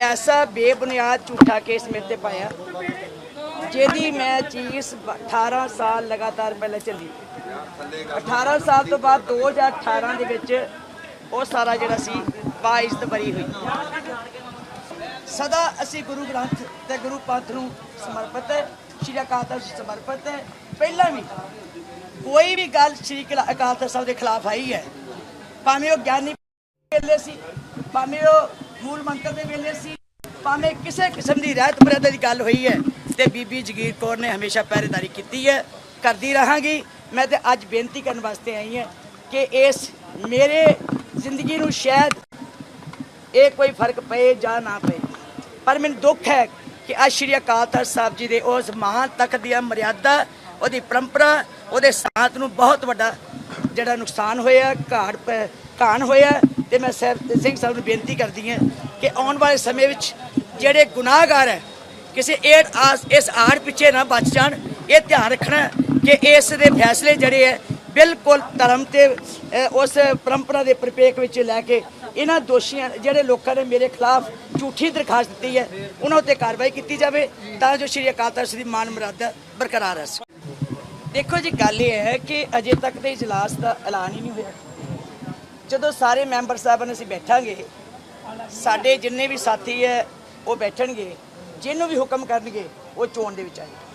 ਐਸਾ ਬੇਬੁਨਿਆਦ ਝੂਠਾ ਕੇਸ ਮੇਰੇ ਤੇ ਪਾਇਆ, ਜਿਹਦੀ ਮੈਂ ਚੀਜ਼ 18 ਸਾਲ ਲਗਾਤਾਰ ਪਹਿਲਾਂ ਚੱਲੀ। 18 ਸਾਲ ਤੋਂ ਬਾਅਦ 2018 ਦੇ ਵਿੱਚ ਉਹ ਸਾਰਾ ਜਿਹੜਾ ਸੀ ਬਾਇਜ਼ਤ ਬਰੀ ਹੋਈ। ਸਦਾ ਅਸੀਂ ਗੁਰੂ ਗ੍ਰੰਥ ਤੇ ਗੁਰੂ ਪੰਥ ਨੂੰ ਸਮਰਪਿਤ ਹੈ, ਸ਼੍ਰੀ ਅਕਾਲ ਤਖਤ ਸਮਰਪਿਤ ਹੈ। ਪਹਿਲਾਂ ਵੀ ਕੋਈ ਵੀ ਗੱਲ ਸ਼੍ਰੀ ਅਕਾ- ਅਕਾਲ ਤਖਤ ਸਾਹਿਬ ਦੇ ਖਿਲਾਫ ਆਈ ਹੈ, ਭਾਵੇਂ ਉਹ ਗਿਆਨੀ ਸੀ, ਭਾਵੇਂ ਉਹ ਮੂਲ ਮੰਤਰ ਦੇ ਵੇਲੇ ਸੀ। ਭਾਵੇਂ ਕਿਸੇ ਕਿਸਮ ਦੀ ਰਹਿਤ ਬਰਤ ਦੀ ਗੱਲ ਹੋਈ ਹੈ ਤੇ ਬੀਬੀ ਜਗੀਰ ਕੌਰ ਨੇ ਹਮੇਸ਼ਾ ਪਹਿਰੇਦਾਰੀ ਕੀਤੀ ਹੈ, ਕਰਦੀ ਰਹਾਂਗੀ। ਮੈਂ ਤੇ ਅੱਜ ਬੇਨਤੀ ਕਰਨ ਵਾਸਤੇ ਆਈ ਹਾਂ ਕਿ ਇਸ ਮੇਰੇ ਜ਼ਿੰਦਗੀ ਨੂੰ ਸ਼ਾਇਦ ਇਹ ਕੋਈ ਫ਼ਰਕ ਪਏ ਜਾਂ ਨਾ ਪਏ। ਪਰ ਮੈਨੂੰ ਦੁੱਖ ਹੈ ਕਿ ਅੱਜ ਸ਼੍ਰੀ ਅਕਾਲ ਤਖਤ ਸਾਹਿਬ ਜੀ ਦੇ ਉਸ ਮਹਾਨ ਤਖਤ ਦੀ ਮਰਿਆਦਾ, ਉਹਦੀ ਪਰੰਪਰਾ, ਉਹਦੇ ਸਾਥ ਨੂੰ ਬਹੁਤ ਵੱਡਾ ਜਿਹੜਾ ਨੁਕਸਾਨ ਹੋਇਆ, ਘਾੜ ਪ- ਘਾਣ ਹੋਇਆ। ਤੇ ਮੈਂ ਸਰ ਸਿੰਘ ਸਾਹਿਬ ਨੂੰ ਬੇਨਤੀ ਕਰਦੀ ਹਾਂ ਕਿ ਆਉਣ ਵਾਲੇ ਸਮੇਂ ਵਿੱਚ ਜਿਹੜੇ ਗੁਨਾਹਗਾਰ ਹੈ, ਕਿਸੇ ਇਹ ਆਸ, ਇਸ ਆੜ ਪਿੱਛੇ ਨਾ ਬਚ ਜਾਣ, ਇਹ ਧਿਆਨ ਰੱਖਣਾ ਕਿ ਇਸ ਦੇ ਫੈਸਲੇ ਜਿਹੜੇ ਹੈ, ਬਿਲਕੁਲ ਧਰਮ ਤੇ ਉਸ ਪਰੰਪਰਾ ਦੇ ਪ੍ਰਪੇਖ ਵਿੱਚ ਲੈ ਕੇ ਇਹਨਾਂ ਦੋਸ਼ੀਆਂ, ਜਿਹੜੇ ਲੋਕਾਂ ਨੇ ਮੇਰੇ ਖਿਲਾਫ ਝੂਠੀ ਦਰਖਾਸਤ ਦਿੱਤੀ ਹੈ, ਉਹਨਾਂ ਉੱਤੇ ਕਾਰਵਾਈ ਕੀਤੀ ਜਾਵੇ ਤਾਂ ਜੋ ਸ਼੍ਰੀ ਅਕਾਲ ਤਖਤ ਦੀ ਮਾਨ ਮਰਾਦਾ ਬਰਕਰਾਰ ਰਹਿ ਸਕੇ। ਦੇਖੋ ਜੀ, ਗੱਲ ਇਹ ਹੈ ਕਿ ਅਜੇ ਤੱਕ ਤੇ ਇਜਲਾਸ ਦਾ ਐਲਾਨ ਹੀ ਨਹੀਂ ਹੋਇਆ। ਜਦੋਂ ਸਾਰੇ ਮੈਂਬਰ ਸਾਹਿਬਾਨ ਅਸੀਂ ਬੈਠਾਂਗੇ, ਸਾਡੇ ਜਿੰਨੇ ਵੀ ਸਾਥੀ ਹੈ, ਉਹ ਬੈਠਣਗੇ, ਜਿਹਨੂੰ ਵੀ ਹੁਕਮ ਕਰਨਗੇ, ਉਹ ਚੋਣ ਦੇ ਵਿੱਚ ਆਏਗਾ।